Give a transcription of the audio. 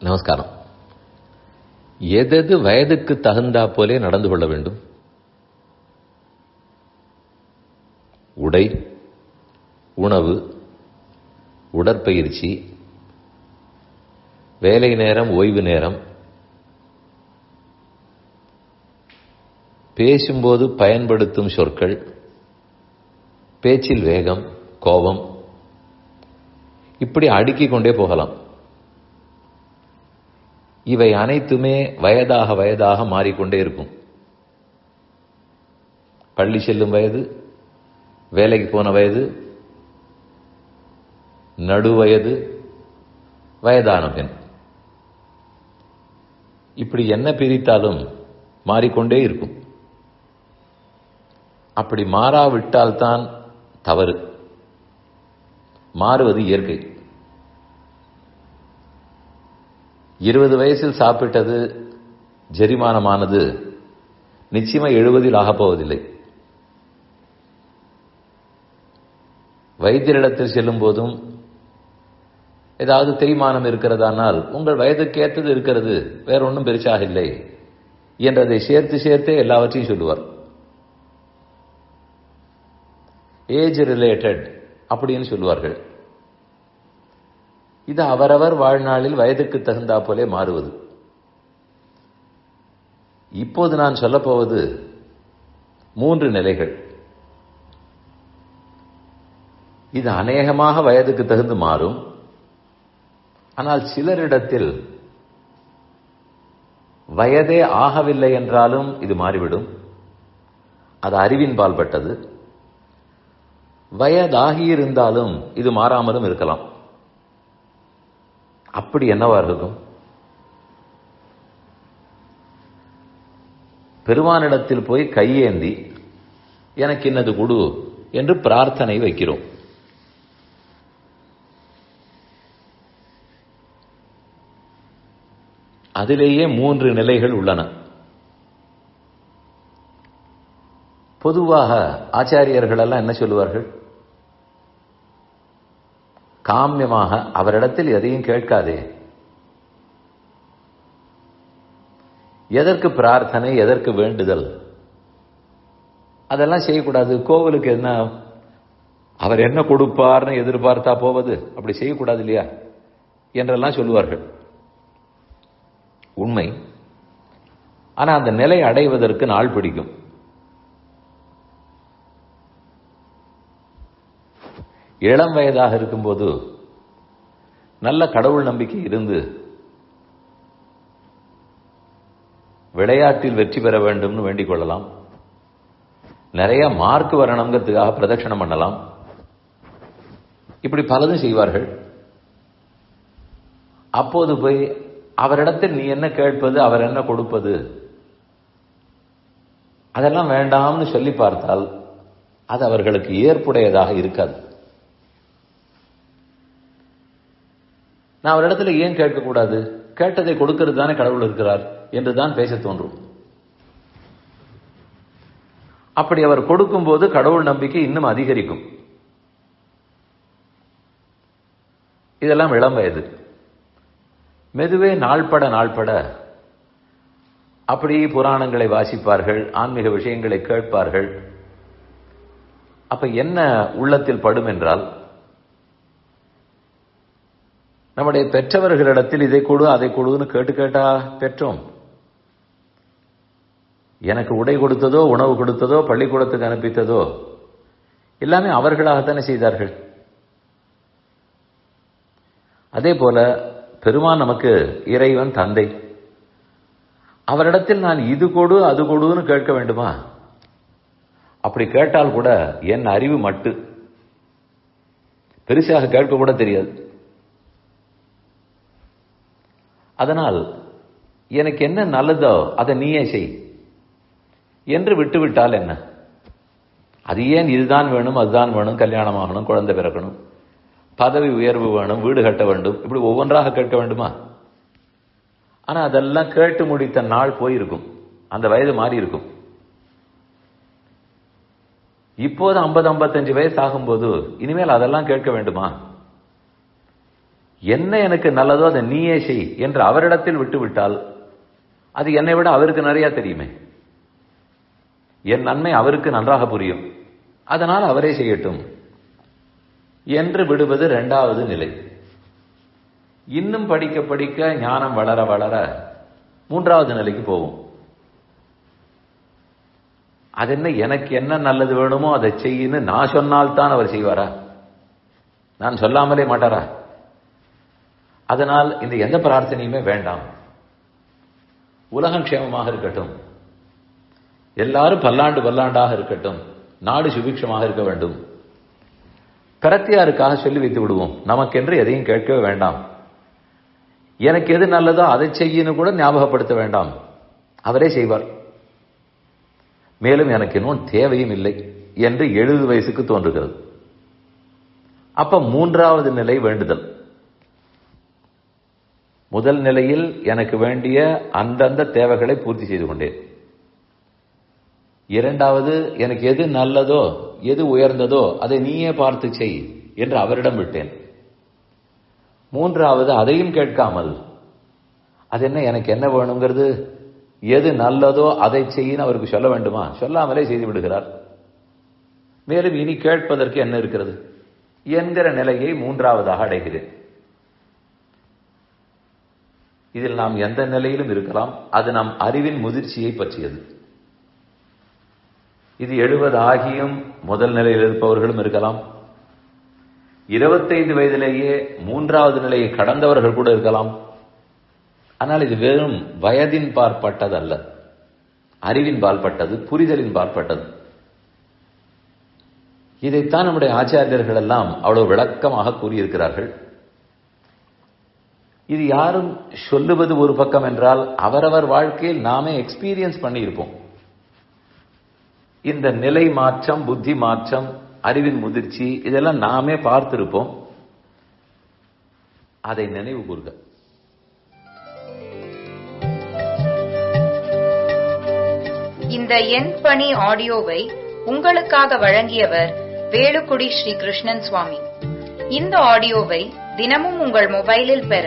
நமஸ்காரம். எதது வயதுக்கு தகுந்தா போலே நடந்து கொள்ள வேண்டும்? உடை உணவு உடற்பயிற்சி வேலை நேரம் ஓய்வு நேரம். பேசும்போது பயன்படுத்தும் சொற்கள் பேச்சில் வேகம் கோபம். இப்படி அடுக்கிக் கொண்டே போகலாம். இவை அனைத்துமே வயதாக வயதாக மாறிக்கொண்டே இருக்கும். பள்ளி செல்லும் வயது வேலைக்கு போன வயது நடு வயது வயதான பெண். இப்படி என்ன பிரித்தாலும் மாறிக்கொண்டே இருக்கும். அப்படி மாறாவிட்டால்தான் தவறு. மாறுவது இயற்கை. இருபது வயசில் சாப்பிட்டது ஜெரிமானமானது நிச்சயமாக எழுபதில் ஆகப்போவதில்லை வைத்தியரிடத்தில் செல்லும் போதும் ஏதாவது தேய்மானம் இருக்கிறதானால் உங்கள் வயதுக்கு ஏற்றது இருக்கிறது வேற ஒன்றும் பெருசாக இல்லை என்றதை சேர்த்து சேர்த்தே எல்லாவற்றையும் சொல்லுவார். ஏஜ் ரிலேட்டட் அப்படின்னு சொல்லுவார்கள். இது அவரவர் வாழ்நாளில் வயதுக்கு தகுந்தா போலே மாறுவது. இப்போது நான் சொல்லப்போவது மூன்று நிலைகள். இது அநேகமாக வயதுக்கு தகுந்து மாறும். ஆனால் சிலரிடத்தில் வயதே ஆகவில்லை என்றாலும் இது மாறிவிடும். அது அறிவின் பால்பட்டது. வயதாகியிருந்தாலும் இது மாறாமலும் இருக்கலாம். அப்படி என்னவா இருக்கும் பெருமானிடத்தில் போய் கையேந்தி எனக்கு இன்னது கொடு என்று பிரார்த்தனை வைக்கிறோம். அதிலேயே மூன்று நிலைகள் உள்ளன. பொதுவாக ஆச்சாரியர்கள் எல்லாம் என்ன சொல்லுவார்கள்? காமியமாக அவரிடத்தில் எதையும் கேட்காதே. எதற்கு பிரார்த்தனை எதற்கு வேண்டுதல்? அதெல்லாம் செய்யக்கூடாது. கோவிலுக்கு என்ன அவர் என்ன கொடுப்பார்னு எதிர்பார்த்தா போவது? அப்படி செய்யக்கூடாது இல்லையா? என்றெல்லாம் சொல்லுவார்கள். உண்மை. ஆனா அந்த நிலை அடைவதற்கு நாள் பிடிக்கும். இளம் வயதாக இருக்கும்போது நல்ல கடவுள் நம்பிக்கை இருந்து விளையாட்டில் வெற்றி பெற வேண்டும்னு வேண்டிக் கொள்ளலாம். நிறைய மார்க் வரணுங்கிறதுக்காக பிரதட்சணம் பண்ணலாம். இப்படி பலதும் செய்வார்கள். அப்போது போய் அவரிடத்தில் நீ என்ன கேட்பது அவர் என்ன கொடுப்பது அதெல்லாம் வேண்டாம்னு சொல்லி பார்த்தால் அது அவர்களுக்கு ஏற்புடையதாக இருக்காது. நான் அவரிடத்துல ஏன் கேட்கக்கூடாது கேட்டதை கொடுக்கிறது தானே கடவுள் இருக்கிறார் என்று தான் பேச தோன்றும். அப்படி அவர் கொடுக்கும்போது கடவுள் நம்பிக்கை இன்னும் அதிகரிக்கும். இதெல்லாம் இளம் வயது. மெதுவே நாள்பட நாள்பட அப்படி புராணங்களை வாசிப்பார்கள் ஆன்மீக விஷயங்களை கேட்பார்கள். அப்ப என்ன உள்ளத்தில் படும் என்றால் நம்முடைய பெற்றவர்களிடத்தில் இதை கொடு அதை கொடுன்னு கேட்டு கேட்டா பெற்றோம். எனக்கு உடை கொடுத்ததோ உணவு கொடுத்ததோ பள்ளிக்கூடத்துக்கு அனுப்பித்ததோ எல்லாமே அவர்களாகத்தானே செய்தார்கள். அதே போல பெருமான் நமக்கு இறைவன் தந்தை. அவரிடத்தில் நான் இது கொடு அது கொடுன்னு கேட்க வேண்டுமா? அப்படி கேட்டால் கூட என் அறிவு மட்டு. பெருசாக கேட்க கூட தெரியாது. அதனால் எனக்கு என்ன நல்லதோ அதை நீயே செய். என்று விட்டுவிட்டால் என்ன? அது ஏன் இதுதான் வேணும் அதுதான் வேணும் கல்யாணம் ஆகணும் குழந்தை பிறக்கணும் பதவி உயர்வு வேணும் வீடு கட்ட வேண்டும் இப்படி ஒவ்வொன்றாக கேட்க வேண்டுமா? ஆனால் அதெல்லாம் கேட்டு முடித்த நாள் போயிருக்கும். அந்த வயது மாறி இருக்கும் இப்போது ஐம்பது ஐம்பத்தஞ்சு வயசு ஆகும்போது இனிமேல் அதெல்லாம் கேட்க வேண்டுமா? என்ன எனக்கு நல்லதோ அதை நீயே செய் என்று அவரிடத்தில் விட்டுவிட்டால் அது என்னை விட அவருக்கு நிறைய தெரியுமே. என் நன்மை அவருக்கு நன்றாக புரியும். அதனால் அவரே செய்யட்டும் என்று விடுவது இரண்டாவது நிலை. இன்னும் படிக்க படிக்க ஞானம் வளர வளர மூன்றாவது நிலைக்கு போகும் அது என்ன எனக்கு என்ன நல்லது வேணுமோ அதை செய்யின்னு நான் சொன்னால்தான் அவர் செய்வாரா? நான் சொல்லாமலே மாட்டாரா? அதனால் இந்த எந்த பிரார்த்தனையுமே வேண்டாம். உலகம் க்ஷேமமாக இருக்கட்டும். எல்லாரும் பல்லாண்டு பல்லாண்டாக இருக்கட்டும். நாடு சுபிக்ஷமாக இருக்க வேண்டும். பிரத்தியாருக்காக சொல்லி வைத்து விடுவோம். நமக்கென்று எதையும் கேட்கவே வேண்டாம். எனக்கு எது நல்லதோ அதை செய்யணும் கூட ஞாபகப்படுத்த வேண்டாம். அவரே செய்வார். மேலும் எனக்கு இன்னும் தேவையும் இல்லை என்று எழுபது வயசுக்கு தோன்றுகிறது. அப்ப மூன்றாவது நிலை வேண்டுதல். முதல் நிலையில் எனக்கு வேண்டிய அந்தந்த தேவைகளை பூர்த்தி செய்து கொண்டேன். இரண்டாவது எனக்கு எது நல்லதோ எது உயர்ந்ததோ அதை நீயே பார்த்து செய் என்று அவரிடம் விட்டேன். மூன்றாவது அதையும் கேட்காமல் அது என்ன எனக்கு என்ன வேணுங்கிறது? எது நல்லதோ அதை செய்யின்னு அவருக்கு சொல்ல வேண்டுமா? சொல்லாமலே செய்து விடுகிறார். மேலும் இனி கேட்பதற்கு என்ன இருக்கிறது? என்கிற நிலையை மூன்றாவதாக அடைகிறேன். இதில் நாம் எந்த நிலையிலும் இருக்கலாம். அது நம் அறிவின் முதிர்ச்சியை பற்றியது. இது எழுபது ஆகியும் முதல் நிலையில் இருப்பவர்களும் இருக்கலாம். இருபத்தைந்து வயதிலேயே மூன்றாவது நிலையை கடந்தவர்கள் கூட இருக்கலாம். ஆனால் இது வெறும் வயதின் பார்ப்பட்டது அல்ல அறிவின் பால்பட்டது புரிதலின் பால்பட்டது இதைத்தான் நம்முடைய ஆச்சாரியர்கள் எல்லாம் அவ்வளவு விளக்கமாக கூறியிருக்கிறார்கள். இது யாரும் சொல்லுவது ஒரு பக்கம் என்றால் அவரவர் வாழ்க்கையில் நாமே எக்ஸ்பீரியன்ஸ் பண்ணியிருப்போம். இந்த நிலை மாற்றம் புத்தி மாற்றம் அறிவின் முதிர்ச்சி இதெல்லாம் நாமே பார்த்திருப்போம். அதை நினைவு கூறுக இந்த எண் பணி ஆடியோவை உங்களுக்காக வழங்கியவர் வேலுக்குடி ஸ்ரீ கிருஷ்ணன் சுவாமி. இந்த ஆடியோவை தினமும் உங்கள் மொபைலில் பெற